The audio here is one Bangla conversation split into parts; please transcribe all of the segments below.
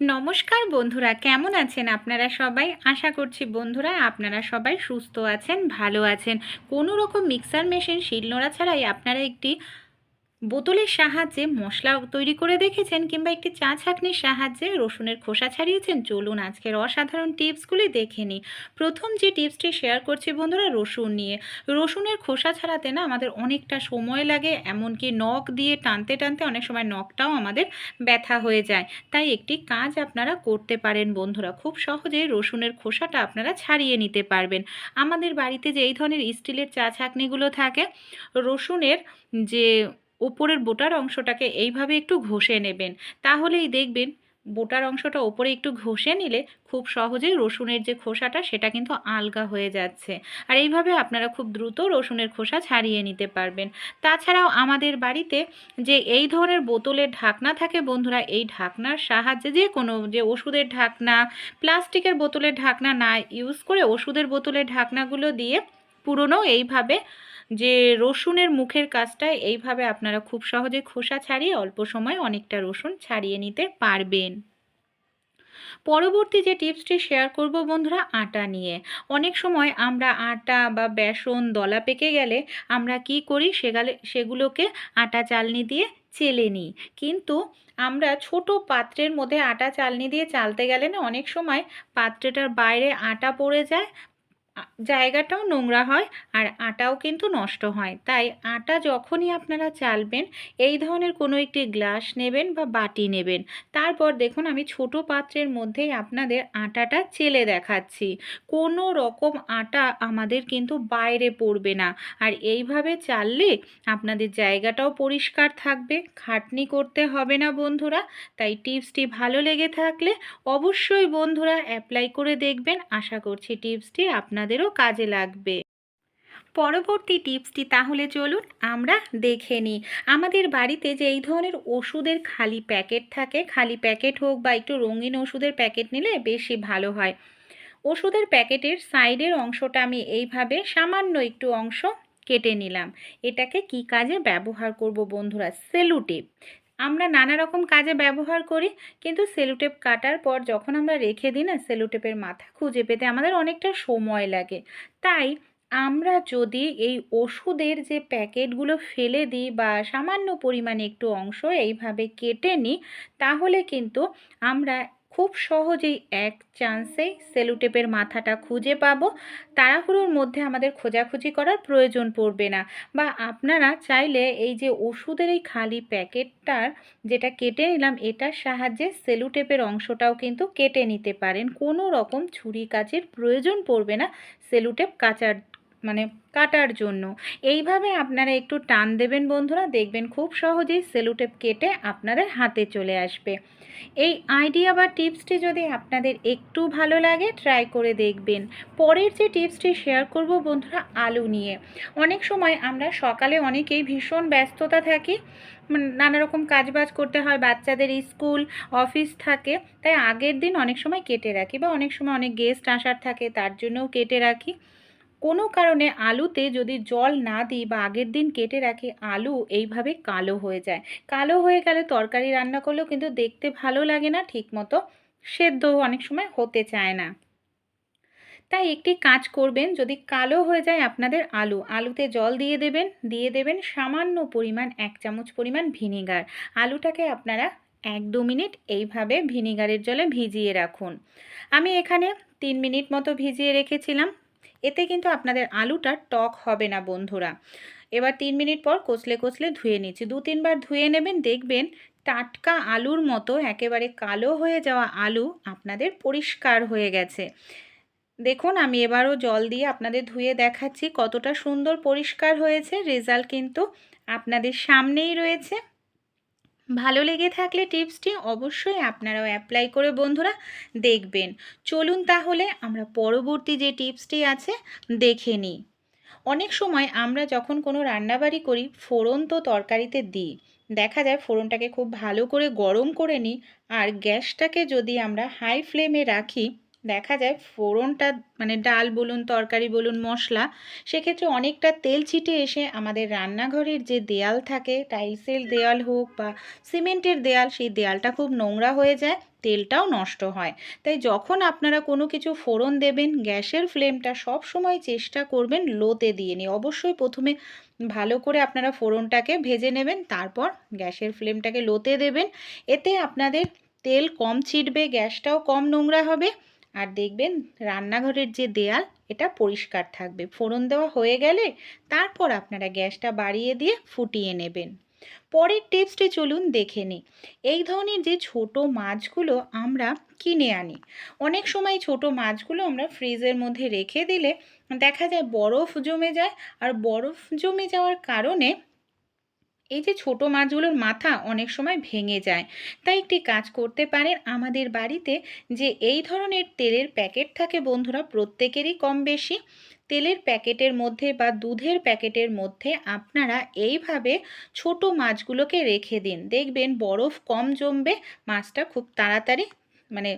নমস্কার বন্ধুরা, কেমন আছেন আপনারা সবাই? আশা করছি বন্ধুরা আপনারা সবাই সুস্থ আছেন, ভালো আছেন। কোনো রকম মিক্সার মেশিন শিলনোড়া ছাড়াই আপনারা একটি বোতলের সাহায্যে মশলা তৈরি করে দেখেছেন কিংবা একটি চা ছাঁকনির সাহায্যে রসুনের খোসা ছাড়িয়েছেন? চলুন আজকের অসাধারণ টিপসগুলি দেখে নিই। প্রথম যে টিপসটি শেয়ার করছি বন্ধুরা, রসুন নিয়ে। রসুনের খোসা ছাড়াতে না আমাদের অনেকটা সময় লাগে, এমনকি নখ দিয়ে টানতে টানতে অনেক সময় নখটাও আমাদের ব্যথা হয়ে যায়। তাই একটি কাজ আপনারা করতে পারেন বন্ধুরা, খুব সহজেই রসুনের খোসাটা আপনারা ছাড়িয়ে নিতে পারবেন। আমাদের বাড়িতে যে এই ধরনের স্টিলের চা ছাঁকনিগুলো থাকে, রসুনের যে ওপরের বোটার অংশটাকে এইভাবে একটু ঘষে নেবেন। তাহলেই দেখবেন বোটার অংশটা ওপরে একটু ঘষে নিলে খুব সহজেই রসুনের যে খোসাটা সেটা কিন্তু আলগা হয়ে যাচ্ছে। আর এইভাবে আপনারা খুব দ্রুত রসুনের খোসা ছাড়িয়ে নিতে পারবেন। তাছাড়াও আমাদের বাড়িতে যে এই ধরনের বোতলের ঢাকনা থাকে বন্ধুরা, এই ঢাকনার সাহায্যে যে কোনো যে ওষুধের ঢাকনা, প্লাস্টিকের বোতলের ঢাকনা না ইউজ করে ওষুধের বোতলের ঢাকনাগুলো দিয়ে পুরনো এইভাবে যে রসুনের মুখের কাজটা এইভাবে আপনারা খুব সহজে খোসা ছাড়িয়ে অল্প সময় অনেকটা রসুন ছাড়িয়ে নিতে পারবেন। পরবর্তী যে টিপসটি শেয়ার করব বন্ধুরা, আটা নিয়ে। অনেক সময় আমরা আটা বা বেসন, দলা পেকে গেলে আমরা কি করি? সেগালে, সেগুলোকে আটা চালনি দিয়ে চেলে নিই। কিন্তু আমরা ছোট পাত্রের মধ্যে আটা চালনি দিয়ে চালতে গেলে না, অনেক সময় পাত্রটার বাইরে আটা পড়ে যায় জায়গাটাও নোংরা হয় আর আটাও কিন্তু নষ্ট হয়। তাই আটা যখনই আপনারা চালবেন, এই ধরনের কোনো একটি গ্লাস নেবেন বা বাটি নেবেন। তারপর দেখুন আমি ছোট পাত্রের মধ্যেই আপনাদের আটাটা চেলে দেখাচ্ছি। কোনো রকম আটা আমাদের কিন্তু বাইরে পড়বে না। আর এইভাবে চাললে আপনাদের জায়গাটাও পরিষ্কার থাকবে, খাটনি করতে হবে না বন্ধুরা। তাই টিপসটি ভালো লেগে থাকলে অবশ্যই বন্ধুরা অ্যাপ্লাই করে দেখবেন। আশা করছি টিপসটি আপনাদেরও কাজে লাগবে। পরবর্তী টিপসটি তাহলে চলুন আমরা দেখে নিই। আমাদের বাড়িতে যে এই ধরনের ওষুধের খালি প্যাকেট থাকে, খালি প্যাকেট হোক বা একটু রঙিন ওষুধের প্যাকেট নিলে বেশি ভালো হয়। ওষুধের প্যাকেটের সাইডের অংশটা আমি এইভাবে সামান্য একটু অংশ কেটে নিলাম। এটাকে কি কাজে ব্যবহার করব বন্ধুরা? সেলুটেপ। আমরা নানা রকম কাজে ব্যবহার করি, কিন্তু সেলুটেপ কাটার পর যখন আমরা রেখে দিই না, সেলুটেপের মাথা খুঁজে পেতে আমাদের অনেকটা সময় লাগে। তাই আমরা যদি এই ওষুধের যে প্যাকেটগুলো ফেলে দিই বা সামান্য পরিমাণে একটু অংশ এইভাবে কেটে নিই, তাহলে কিন্তু আমরা খুব সহজেই এক চান্সেই সেলুটেপের মাথাটা খুঁজে পাবো। তাড়াহুড়োর মধ্যে আমাদের খোঁজাখুঁজি করার প্রয়োজন পড়বে না। বা আপনারা চাইলে এই যে ওষুধের এই খালি প্যাকেটটার যেটা কেটে নিলাম, এটার সাহায্যে সেলুটেপের অংশটাও কিন্তু কেটে নিতে পারেন। কোনো রকম ছুরি কাচের প্রয়োজন পড়বে না সেলুটেপ কাচার মানে কাটার জন্য। এইভাবে আপনারা একটু টান দেবেন বন্ধুরা, দেখবেন খুব সহজেই সেলুটেপ কেটে আপনাদের হাতে চলে আসবে। এই আইডিয়া বা টিপসটি যদি আপনাদের একটু ভালো লাগে ট্রাই করে দেখবেন। পরের যে টিপসটি শেয়ার করব বন্ধুরা, আলু নিয়ে। অনেক সময় আমরা সকালে অনেকেই ভীষণ ব্যস্ততা থাকি নানা রকম কাজবাজ করতে হয়, বাচ্চাদের স্কুল, অফিস থাকে, তাই আগের দিন অনেক সময় কেটে রাখি বা অনেক সময় অনেক গেস্ট আসার থাকে, তার জন্যও কেটে রাখি। কোনো কারণে আলুতে যদি জল না দিই বা আগের দিন কেটে রাখি, আলু এইভাবে কালো হয়ে যায়। কালো হয়ে গেলে তরকারি রান্না করলেও কিন্তু দেখতে ভালো লাগে না, ঠিকমতো সেদ্ধ অনেক সময় হতে চায় না। তাই একটি কাজ করবেন, যদি কালো হয়ে যায় আপনাদের আলু, আলুতে জল দিয়ে দেবেন দিয়ে দেবেন সামান্য পরিমাণ এক চামচ পরিমাণ ভিনেগার। আলুটাকে আপনারা এক দু মিনিট এইভাবে ভিনেগারের জলে ভিজিয়ে রাখুন। আমি এখানে তিন মিনিট মতো ভিজিয়ে রেখেছিলাম। এতে কিন্তু আপনাদের আলুটা টক হবে না, বন্ধুরা। এবার তিন মিনিট পর কচলে কচলে ধুয়ে নিচ্ছি। দু তিনবার ধুয়ে নেবেন, দেখবেন টাটকা আলুর মতো একেবারে কালো হয়ে যাওয়া আলু আপনাদের পরিষ্কার হয়ে গেছে। দেখুন, আমি এবারও জল দিয়ে আপনাদের ধুয়ে দেখাচ্ছি কতটা সুন্দর পরিষ্কার হয়েছে। রেজাল্ট কিন্তু আপনাদের সামনেই রয়েছে। ভালো লেগে থাকলে টিপসটি অবশ্যই আপনারাও অ্যাপ্লাই করে বন্ধুরা দেখবেন। চলুন তাহলে আমরা পরবর্তী যে টিপসটি আছে দেখে নিই। অনেক সময় আমরা যখন কোনো রান্নাবাড়ি করি, ফোড়ন তো তরকারিতে দিই। দেখা যায় ফোড়নটাকে খুব ভালো করে গরম করে নিই আর গ্যাসটাকে যদি আমরা হাই ফ্লেমে রাখি দেখা যায় ফোড়নটা মানে ডাল বলুন, তরকারি বলুন, মশলা, সেক্ষেত্রে অনেকটা তেল ছিটে এসে আমাদের রান্নাঘরের যে দেয়াল থাকে, টাইলসের দেয়াল হোক বা সিমেন্টের দেয়াল, সেই দেয়ালটা খুব নোংরা হয়ে যায়, তেলটাও নষ্ট হয়। তাই যখন আপনারা কোনো কিছু ফোড়ন দেবেন, গ্যাসের ফ্লেমটা সব সময় চেষ্টা করবেন লোতে দিয়ে নিই অবশ্যই প্রথমে ভালো করে আপনারা ফোড়নটাকে ভেজে নেবেন, তারপর গ্যাসের ফ্লেমটাকে লোতে দেবেন। এতে আপনাদের তেল কম ছিটবে, গ্যাসটাও কম নোংরা হবে। আর দেখবেন রান্নাঘরের যে দেয়াল, এটা পরিষ্কার থাকবে। ফোড়ন দেওয়া হয়ে গেলে তারপর আপনারা গ্যাসটা বাড়িয়ে দিয়ে ফুটিয়ে নেবেন। পরের টিপসটি চলুন দেখে নিই। এই ধরনের যে ছোট মাছগুলো আমরা কিনে আনি, অনেক সময় ছোট মাছগুলো আমরা ফ্রিজের মধ্যে রেখে দিলে দেখা যায় বরফ জমে যায়, আর বরফ জমে যাওয়ার কারণে এই যে ছোট মাছগুলোর মাথা অনেক সময় ভেঙে যায়। তাই একটি কাজ করতে পারেন আমাদের বাড়িতে যে এই ধরনের তেলের প্যাকেট থাকে বন্ধুরা প্রত্যেকেরই কম বেশি। তেলের প্যাকেটের মধ্যে বা দুধের প্যাকেটের মধ্যে আপনারা এইভাবে ছোট মাছগুলোকে রেখে দিন। দেখবেন বরফ কম জমবে, মাছটা খুব তাড়াতাড়ি মানে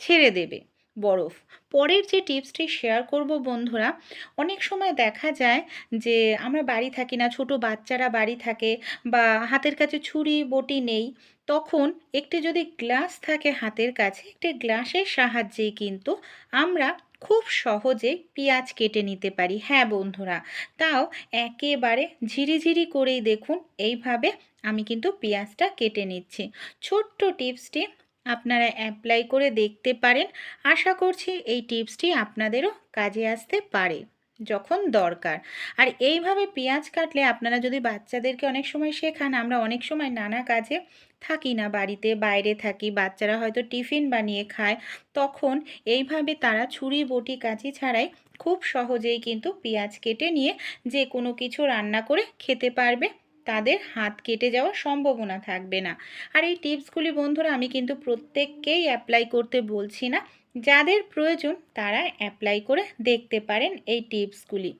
ছেড়ে দেবে। বরফ। পরের যে টিপসটি শেয়ার করব বন্ধুরা, অনেক সময় দেখা যায় যে আমরা বাড়ি থাকি না, ছোট বাচ্চারা বাড়ি থাকে বা হাতের কাছে ছুরি, বটি নেই, তখন একটি যদি গ্লাস থাকে হাতের কাছে, একটি গ্লাসের সাহায্যেই কিন্তু আমরা খুব সহজে পেঁয়াজ কেটে নিতে পারি। হ্যাঁ বন্ধুরা, তাও একেবারে ঝিরিঝিরি করেই দেখুন, এইভাবে আমি কিন্তু পেঁয়াজটা কেটে নিচ্ছি। ছোট্ট টিপসটি আপনারা অ্যাপ্লাই করে দেখতে পারেন। আশা করছি এই টিপসটি আপনাদেরও কাজে আসতে পারে, যখন দরকার। আর এইভাবে পেঁয়াজ কাটলে আপনারা যদি বাচ্চাদেরকে অনেক সময় শেখান, আমরা অনেক সময় নানা কাজে থাকি না, বাড়িতে বাইরে থাকি, বাচ্চারা হয়তো টিফিন বানিয়ে খায়, তখন এইভাবে তারা ছুরি, বটি, কাঁচি ছাড়াই খুব সহজেই কিন্তু পেঁয়াজ কেটে নিয়ে যে কোনো কিছু রান্না করে খেতে পারবে। তাদের হাত কেটে যাওয়ার সম্ভাবনা থাকবে না। আর এই টিপসগুলি বন্ধুরা আমি কিন্তু প্রত্যেককেই অ্যাপ্লাই করতে বলছি না। যাদের প্রয়োজন তারা অ্যাপ্লাই করে দেখতে পারেন এই টিপসগুলি।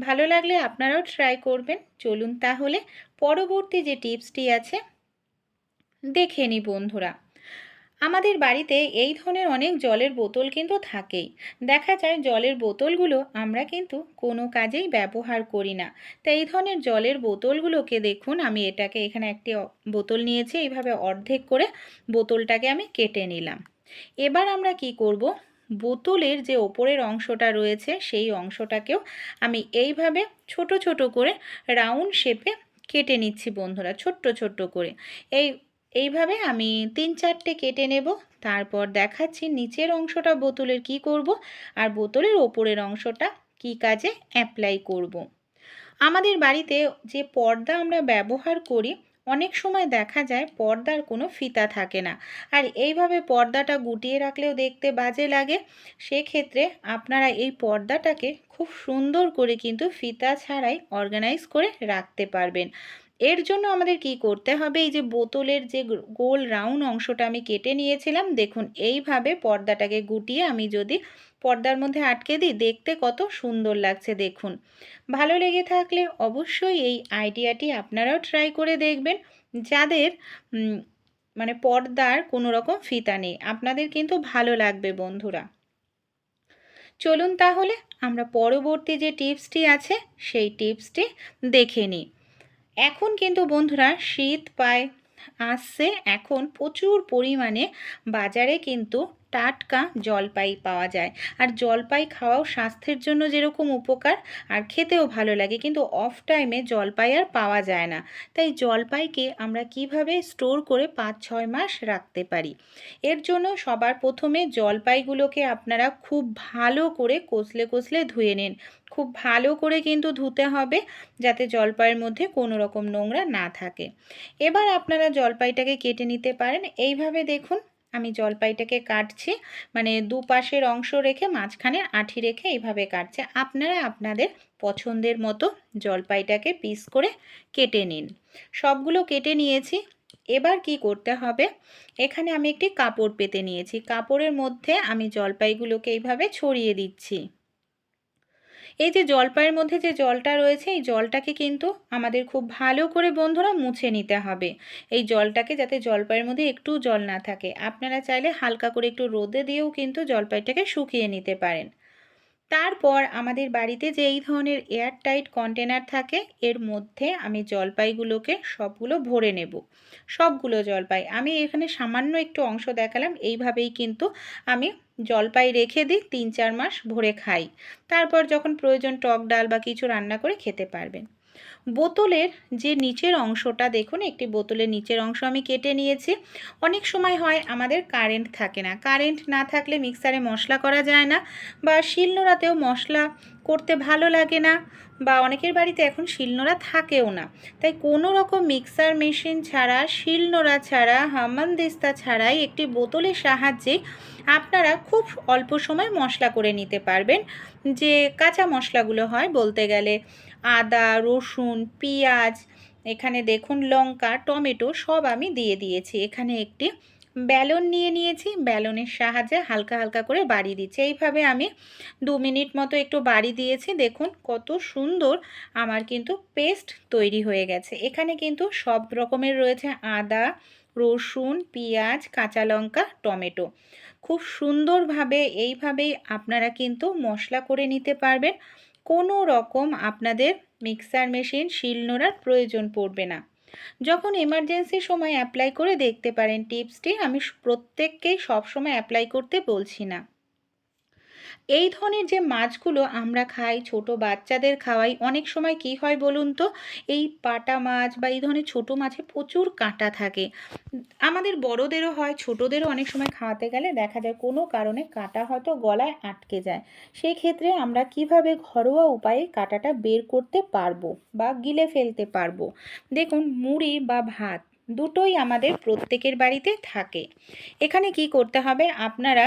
ভালো লাগলে আপনারাও ট্রাই করবেন। চলুন তাহলে পরবর্তী যে টিপসটি আছে, দেখে নি বন্ধুরা। আমাদের বাড়িতে এই ধরনের অনেক জলের বোতল কিন্তু থাকেই। দেখা যায় জলের বোতলগুলো আমরা কিন্তু কোনো কাজেই ব্যবহার করি না। তো এই ধরনের জলের বোতলগুলোকে দেখুন, আমি এটাকে এখানে একটি বোতল নিয়েছি, এইভাবে অর্ধেক করে বোতলটাকে আমি কেটে নিলাম। এবার আমরা কি করব? বোতলের যে ওপরের অংশটা রয়েছে, সেই অংশটাকেও আমি এইভাবে ছোট ছোট করে রাউন্ড শেপে কেটে নিচ্ছি বন্ধুরা, ছোট্ট ছোট্ট করে। এই এইভাবে আমি তিন চারটে কেটে নেব। তারপর দেখাচ্ছি নিচের অংশটা বোতলের কি করব আর বোতলের ওপরের অংশটা কি কাজে অ্যাপ্লাই করব। আমাদের বাড়িতে যে পর্দা আমরা ব্যবহার করি, অনেক সময় দেখা যায় পর্দার কোনো ফিতা থাকে না। আর এইভাবে পর্দাটা গুটিয়ে রাখলেও দেখতে বাজে লাগে। সেক্ষেত্রে আপনারা এই পর্দাটাকে খুব সুন্দর করে কিন্তু ফিতা ছাড়াই অর্গানাইজ করে রাখতে পারবেন। এর জন্য আমাদের কি করতে হবে? এই যে বোতলের যে গোল রাউন্ড অংশটা আমি কেটে নিয়েছিলাম, দেখুন এইভাবে পর্দাটাকে গুটিয়ে আমি যদি পর্দার মধ্যে আটকে দিই, দেখতে কত সুন্দর লাগছে, দেখুন। ভালো লেগে থাকলে অবশ্যই এই আইডিয়াটি আপনারাও ট্রাই করে দেখবেন। যাদের মানে পর্দার কোনো রকম ফিতা নেই, আপনাদের কিন্তু ভালো লাগবে, বন্ধুরা। চলুন তাহলে, আমরা পরবর্তী যে টিপসটি আছে, সেই টিপসটি দেখে নিই। এখন কিন্তু বন্ধুরা শীত পায় আসছে। এখন প্রচুর পরিমাণে বাজারে কিন্তু টাটকা জলপাই পাওয়া যায়। আর জলপাই খাওয়াও স্বাস্থ্যের জন্য যেরকম উপকার, আর খেতেও ভালো লাগে। কিন্তু অফ টাইমে জলপাই আর পাওয়া যায় না। তাই জলপাইকে আমরা কীভাবে স্টোর করে পাঁচ ছয় মাস রাখতে পারি? এর জন্য সবার প্রথমে জলপাইগুলোকে আপনারা খুব ভালো করে কষলে কষলে ধুয়ে নিন। খুব ভালো করে কিন্তু ধুতে হবে, যাতে জলপাইয়ের মধ্যে কোনো রকম নোংরা না থাকে। এবার আপনারা জলপাইটাকে কেটে নিতে পারেন। এইভাবে দেখুন আমি জলপাইটাকে কাটছি মানে দুপাশের অংশ রেখে মাঝখানে আঠি রেখে এইভাবে কাটছে। আপনারা আপনাদের পছন্দের মতো জলপাইটাকে পিস করে কেটে নিন। সবগুলো কেটে নিয়েছি। এবার কি করতে হবে? এখানে আমি একটি কাপড় পেতে নিয়েছি। কাপড়ের মধ্যে আমি জলপাইগুলোকে এইভাবে ছড়িয়ে দিচ্ছি। এই যে জলপাইয়ের মধ্যে যে জলটা রয়েছে, এই জলটাকে কিন্তু আমাদের খুব ভালো করে বন্ধুরা মুছে নিতে হবে। এই জলটাকে যাতে জলপাইয়ের মধ্যে একটু জল না থাকে। আপনারা চাইলে হালকা করে একটু রোদে দিয়েও কিন্তু জলপাইটাকে শুকিয়ে নিতে পারেন। তারপর আমাদের বাড়িতে যে এই ধরনের এয়ার টাইট কন্টেনার থাকে, এর মধ্যে আমি জলপাইগুলোকে সবগুলো ভরে নেব। সবগুলো জলপাই। আমি এখানে সামান্য একটু অংশ দেখালাম, এইভাবেই কিন্তু আমি জলপাই রেখে দিই, তিন চার মাস ভরে খাই। তারপর যখন প্রয়োজন টক ডাল বা কিছু রান্না করে খেতে পারবেন। বোতলের যে নিচের অংশটা, দেখুন একটি বোতলের নিচের অংশ আমি কেটে নিয়েছি। অনেক সময় হয় আমাদের কারেন্ট থাকে না। কারেন্ট না থাকলে মিক্সারে মশলা করা যায় না বা শিলনোড়াতেও মশলা করতে ভালো লাগে না বা অনেকের বাড়িতে এখন শিলনোড়া থাকেও না। তাই কোনো রকম মিক্সার মেশিন ছাড়া, শিলনোড়া ছাড়া হামানদিস্তা ছাড়াই একটি বোতলের সাহায্যে আপনারা খুব অল্প সময় মশলা করে নিতে পারবেন। যে কাঁচা মশলাগুলো হয় বলতে গেলে আদা, রসুন, পেঁয়াজ, এখানে দেখুন লঙ্কা, টমেটো সব আমি দিয়ে দিয়েছি। এখানে একটি ব্যালন নিয়ে নিয়েছি। ব্যালনের সাহায্যে হালকা হালকা করে বাড়ি দিচ্ছি। এইভাবে আমি দু মিনিট মতো একটু বাড়ি দিয়েছি। দেখুন কত সুন্দর আমার কিন্তু পেস্ট তৈরি হয়ে গেছে। এখানে কিন্তু সব রকমের রয়েছে আদা, রসুন, পেঁয়াজ, কাঁচা লঙ্কা, টমেটো। খুব সুন্দরভাবে এইভাবেই আপনারা কিন্তু মশলা করে নিতে পারবেন। কোনো রকম আপনাদের মিক্সার মেশিন শিল নোড়ার প্রয়োজন পড়বে না। যখন এমার্জেন্সি সময় অ্যাপ্লাই করে দেখতে পারেন টিপসটি আমি প্রত্যেককেই সবসময় অ্যাপ্লাই করতে বলছি না। এই ধরনের যে মাছগুলো আমরা খাই, ছোট বাচ্চাদের খাওয়াই, অনেক সময় কি হয় বলুন তো? এই পাটা মাছ বা এই ধরনের ছোট মাছে প্রচুর কাঁটা থাকে। আমাদের বড়দেরও হয়, ছোটদেরও অনেক সময় খাওয়াতে গেলে দেখা যায় কোনো কারণে কাঁটা হয়তো গলায় আটকে যায়। সেই ক্ষেত্রে আমরা কীভাবে ঘরোয়া উপায়ে কাঁটাটা বের করতে পারব বা গিলে ফেলতে পারব? দেখুন, মুড়ি বা ভাত দুটোই আমাদের প্রত্যেকের বাড়িতে থাকে। এখানে কি করতে হবে? আপনারা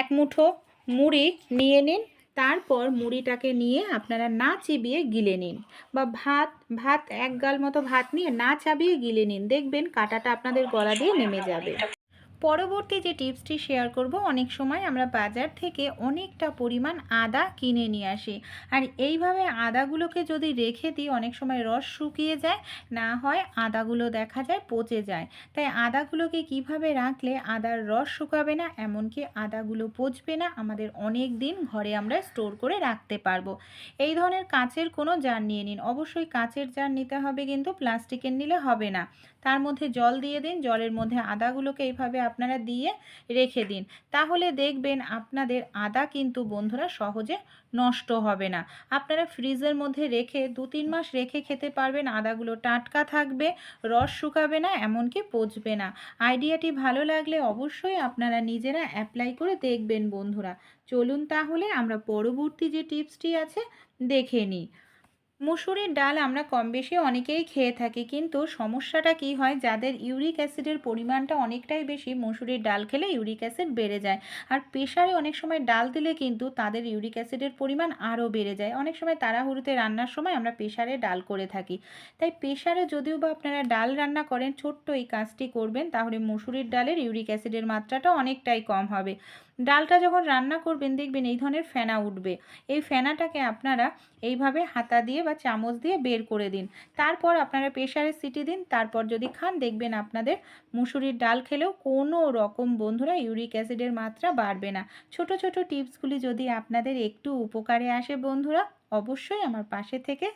এক মুঠো মুড়ি নিয়ে নিন, তারপর মুড়িটাকে নিয়ে আপনারা না চিবিয়ে গিলে নিন বা ভাত ভাত এক গাল মতো ভাত নিয়ে না চাবিয়ে গিলে নিন। দেখবেন কাঁটাটা আপনাদের গলা দিয়ে নেমে যাবে। পরবর্তী যে টিপসটি শেয়ার করব, অনেক সময় আমরা বাজার থেকে অনেকটা পরিমাণ আদা কিনে নিয়ে আসি। আর এইভাবে আদাগুলোকে যদি রেখে দিই, অনেক সময় রস শুকিয়ে যায়, না হয় আদাগুলো দেখা যায় পচে যায়। তাই আদাগুলোকে কীভাবে রাখলে আদার রস শুকাবে না, এমনকি আদাগুলো পচবে না, আমাদের অনেক দিন ঘরে আমরা স্টোর করে রাখতে পারব। এই ধরনের কাঁচের কোনো জার নিয়ে নিন। অবশ্যই কাঁচের জার নিতে হবে, কিন্তু প্লাস্টিকের নিলে হবে না। তার মধ্যে জল দিয়ে দিন, জলের মধ্যে আদাগুলোকে এইভাবে আপনারা দিয়ে রেখে দিন। তাহলে দেখবেন আপনাদের আদা কিন্তু বন্ধুরা সহজে নষ্ট হবে না। আপনারা ফ্রিজের মধ্যে রেখে দু তিন মাস রেখে খেতে পারবেন, আদাগুলো টাটকা থাকবে, রস শুকাবে না, এমনকি পচবে না। আইডিয়াটি ভালো লাগলে অবশ্যই আপনারা নিজেরা অ্যাপ্লাই করে দেখবেন বন্ধুরা। চলুন তাহলে আমরা পরবর্তী যে টিপসটি আছে, দেখে নিই। মুসুরির ডাল আমরা কম বেশি অনেকেই খেয়ে থাকি, কিন্তু সমস্যাটা কি হয়? যাদের ইউরিক অ্যাসিডের পরিমাণটা অনেকটাই বেশি, মুসুরির ডাল খেলে ইউরিক অ্যাসিড বেড়ে যায়। আর প্রেশারে অনেক সময় ডাল দিলে কিন্তু তাদের ইউরিক অ্যাসিডের পরিমাণ আরও বেড়ে যায়। অনেক সময় তাড়াহুড়োতে রান্নার সময় আমরা প্রেশারে ডাল করে থাকি। তাই প্রেশারে যদিও বা আপনারা ডাল রান্না করেন, ছোট্ট এই কাজটি করবেন, তাহলে মুসুরির ডালের ইউরিক অ্যাসিডের মাত্রাটা অনেকটাই কম হবে। ডালটা যখন রান্না করবেন, দেখবেন এই ধরনের ফেনা উঠবে। এই ফেনাটাকে আপনারা এইভাবে হাতা দিয়ে বা চামচ দিয়ে বের করে দিন। তারপর আপনারা প্রেশারে সিটি দিন। তারপর যদি খান, দেখবেন আপনাদের মুসুরির ডাল খেলেও কোনো রকম বন্ধুরা ইউরিক অ্যাসিডের মাত্রা বাড়বে না। ছোট ছোট টিপসগুলি যদি আপনাদের একটু উপকারে আসে বন্ধুরা, অবশ্যই আমার পাশে থেকে